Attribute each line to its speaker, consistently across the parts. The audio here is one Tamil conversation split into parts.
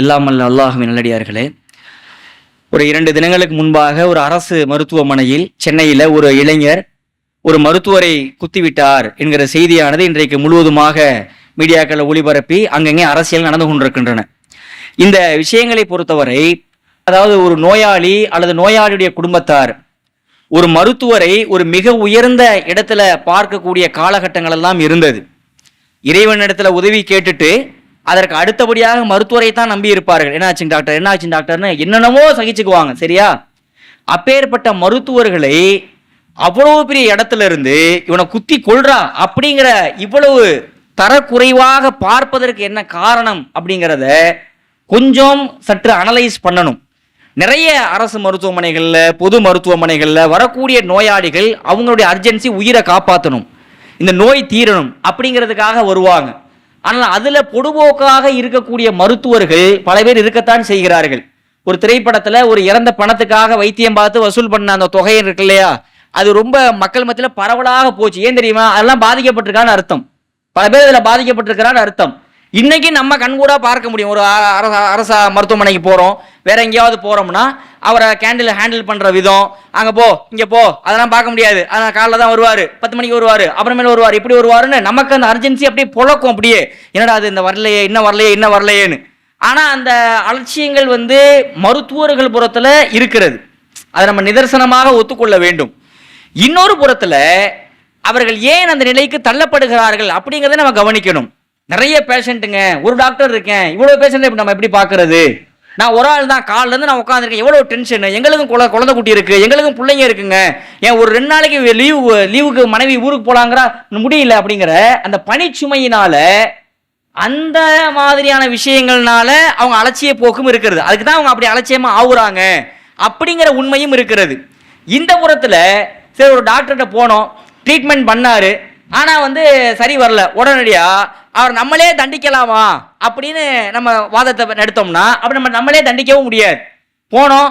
Speaker 1: எல்லாம் அல்ல அல்லாஹுவின் நல்லடியார்களே. ஒரு இரண்டு தினங்களுக்கு முன்பாக ஒரு அரசு மருத்துவமனையில் சென்னையில் ஒரு இளைஞர் ஒரு மருத்துவரை குத்திவிட்டார் என்கிற செய்தியானது இன்றைக்கு முழுவதுமாக மீடியாக்களை ஒளிபரப்பி அங்கங்கே அரசியல் நடந்து கொண்டிருக்கின்றன. இந்த விஷயங்களை பொறுத்தவரை அதாவது ஒரு நோயாளி அல்லது நோயாளியுடைய குடும்பத்தார் ஒரு மருத்துவரை ஒரு மிக உயர்ந்த இடத்துல பார்க்கக்கூடிய காலகட்டங்கள் எல்லாம் இருந்தது. இறைவனிடத்துல உதவி கேட்டுட்டு அதற்கு அடுத்தபடியாக மருத்துவரை தான் நம்பி இருப்பார்கள் என்னாச்சுங்க டாக்டர்? என்னாச்சுங்க டாக்டர்னு என்னென்னமோ சகிச்சுக்குவாங்க சரியா? அப்பேற்பட்ட மருத்துவர்களை அவ்வளவு பெரிய இடத்துல இருந்து இவனை குத்தி கொள்றா அப்படிங்கிற இவ்வளவு தரக்குறைவாக பார்ப்பதற்கு என்ன காரணம் அப்படிங்கிறத கொஞ்சம் சற்று அனலைஸ் பண்ணணும். நிறைய அரசு மருத்துவமனைகளில் பொது மருத்துவமனைகளில் வரக்கூடிய நோயாளிகள் அவங்களுடைய அர்ஜென்சி உயிரை காப்பாற்றணும் இந்த நோய் தீரணும் அப்படிங்கிறதுக்காக வருவாங்க. ஆனால் அதில் பொடுபோக்காக இருக்கக்கூடிய மருத்துவர்கள் பல பேர் இருக்கத்தான் செய்கிறார்கள். ஒரு திரைப்படத்தில் ஒரு இறந்த பணத்துக்காக வைத்தியம் பார்த்து வசூல் பண்ண அந்த தொகை இருக்கு இல்லையா? அது ரொம்ப மக்கள் மத்தியில் பரவலாக போச்சு. ஏன் தெரியுமா? அதெல்லாம் பாதிக்கப்பட்டிருக்கான்னு அர்த்தம். பல பேர் இதில் பாதிக்கப்பட்டிருக்கிறான்னு அர்த்தம். இன்னைக்கு நம்ம கண்கூடா பார்க்க முடியும். ஒரு அ- அரச அரச மருத்துவமனைக்கு போகிறோம் வேற எங்கேயாவது போகிறோம்னா அவரை கேண்டில் ஹேண்டில் பண்ணுற விதம் அங்கே போ இங்கே போ அதெல்லாம் பார்க்க முடியாது. அதனால் காலைல தான் வருவார் பத்து மணிக்கு வருவார் அப்புறமேல வருவார். இப்படி வருவாருன்னு நமக்கு அந்த அர்ஜென்சி அப்படியே புழக்கும் அப்படியே. என்னடா அது இந்த வரலையே இன்னும் வரலையே இன்னும் வரலையேன்னு. ஆனால் அந்த அலட்சியங்கள் வந்து மருத்துவர்கள் புறத்தில் இருக்கிறது. அதை நம்ம நிதர்சனமாக ஒத்துக்கொள்ள வேண்டும். இன்னொரு புறத்தில் அவர்கள் ஏன் அந்த நிலைக்கு தள்ளப்படுகிறார்கள் அப்படிங்கிறத நம்ம கவனிக்கணும். நிறைய பேஷண்ட்டுங்க ஒரு டாக்டர் இருக்கேன். இவ்வளோ பேஷண்ட்டை இப்ப நம்ம எப்படி பார்க்குறது? நான் ஒரு ஆள் தான். காலைல இருந்து நான் உட்காந்துருக்கேன் எவ்வளோ டென்ஷன் எங்களுக்கும் குழ குழந்தை குட்டி இருக்குது எங்களுக்கும் பிள்ளைங்க இருக்குங்க. ஏன் ஒரு ரெண்டு நாளைக்கு லீவு லீவுக்கு மனைவி ஊருக்கு போகலாங்கிறா முடியல அப்படிங்கிற அந்த பணிச்சுமையினால அந்த மாதிரியான விஷயங்கள்னால அவங்க அலட்சிய போக்கும் இருக்கிறது. அதுக்கு தான் அவங்க அப்படி அலட்சியமாக ஆகுறாங்க அப்படிங்கிற உண்மையும் இருக்கிறது. இந்த புறத்தில் சரி ஒரு டாக்டர்கிட்ட போனோம். ட்ரீட்மெண்ட் பண்ணாரு. ஆனால் வந்து சரி வரல. உடனடியாக அவர் நம்மளே தண்டிக்கலாமா? அப்படின்னு நம்ம வாதத்தை எடுத்தோம்னா அப்படி நம்ம நம்மளே தண்டிக்கவும் முடியாது. போனோம்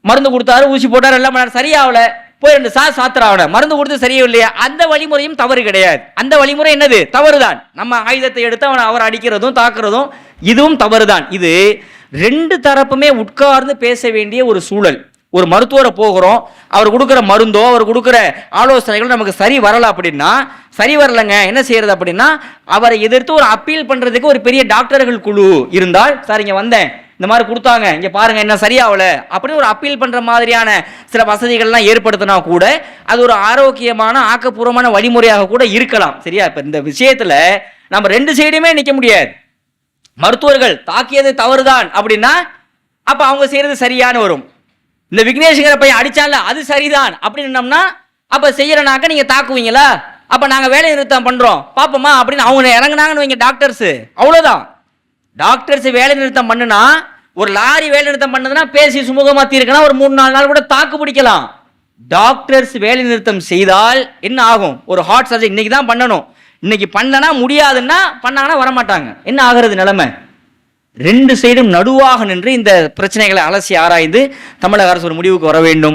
Speaker 1: மருந்து கொடுத்தாரு ஊசி போட்டார் எல்லாம் பண்ணாரு சரியாகல. போய் ரெண்டு சா சாத்திராவனை. மருந்து கொடுத்து சரியில்லையா? அந்த வழிமுறையும் தவறு கிடையாது. அந்த வழிமுறை என்னது? தவறுதான். நம்ம ஆயுதத்தை எடுத்து அவனை அவர் அடிக்கிறதும் தாக்குறதும் இதுவும் தவறுதான். இது ரெண்டு தரப்புமே உட்கார்ந்து பேச வேண்டிய ஒரு சூழல். ஒரு மருத்துவரை போகிறோம் அவர் கொடுக்குற மருந்தோ அவர் கொடுக்குற ஆலோசனைகளோ நமக்கு சரி வரல அப்படின்னா சரி வரலங்க. என்ன செய்யறது அப்படின்னா அவரை எதிர்த்து ஒரு அப்பீல் பண்றதுக்கு ஒரு பெரிய டாக்டர்கள் குழு இருந்தால் சார் இங்க வந்தேன். இந்த மாதிரி கொடுத்தாங்க. இங்க பாருங்க என்ன சரியாகல. அப்படின்னு ஒரு அப்பீல் பண்ற மாதிரியான சில வசதிகள்லாம் ஏற்படுத்தினா கூட அது ஒரு ஆரோக்கியமான ஆக்கப்பூர்வமான வழிமுறையாக கூட இருக்கலாம். சரியா? இப்ப இந்த விஷயத்துல நம்ம ரெண்டு சைடுமே நிக்க முடியாது. மருத்துவர்கள் தாக்கியது தவறுதான். அப்படின்னா அப்ப அவங்க செய்யறது சரியானு வரும். இந்த விக்னேஷ்ங்கிற பையன் அடிச்சான்ல அது சரிதான். அப்படின்னோம்னா அப்ப செய்யறனாக்க நீங்க தாக்குவீங்களா? அப்போ நாங்கள் வேலை நிறுத்தம் பண்ணுறோம் பார்ப்போமா அப்படின்னு அவங்க இறங்குனாங்கன்னு வைங்க டாக்டர்ஸு அவ்வளோதான் டாக்டர்ஸ் வேலை நிறுத்தம் பண்ணுனா ஒரு லாரி வேலை நிறுத்தம் பண்ணதுன்னா பேசி சுமூகமாக தீர்க்கணும். ஒரு மூணு நாலு நாள் கூட தாக்கு பிடிக்கலாம். டாக்டர்ஸ் வேலை நிறுத்தம் செய்தால் என்ன ஆகும்? ஒரு ஹார்ட் சர்ஜரி இன்னைக்கு தான் பண்ணணும். இன்னைக்கு பண்ணனா முடியாதுன்னா பண்ணாங்கன்னா வரமாட்டாங்க. என்ன ஆகிறது நிலைமை? ரெண்டு சைடும் நடுவாக நின்று இந்த பிரச்சனைகளை அலசி ஆராய்ந்து தமிழக அரசு ஒரு முடிவுக்கு வர வேண்டும்.